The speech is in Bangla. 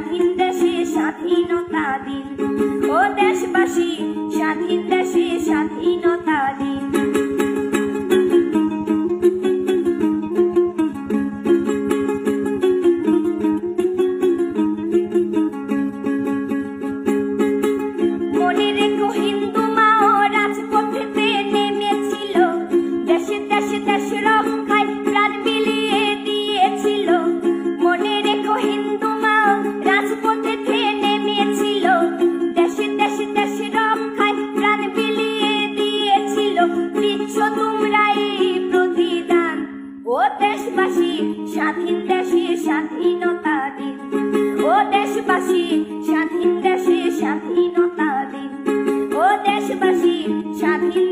স্বাধীন দেশে স্বাধীনতা দিন। দিচ্ছ তোমরা এই প্রতিদান। ও দেশবাসী, স্বাধীন দেশের স্বাধীনতা দিন। ও দেশবাসী, স্বাধীন দেশের স্বাধীনতা দিন। ও দেশবাসী, স্বাধীন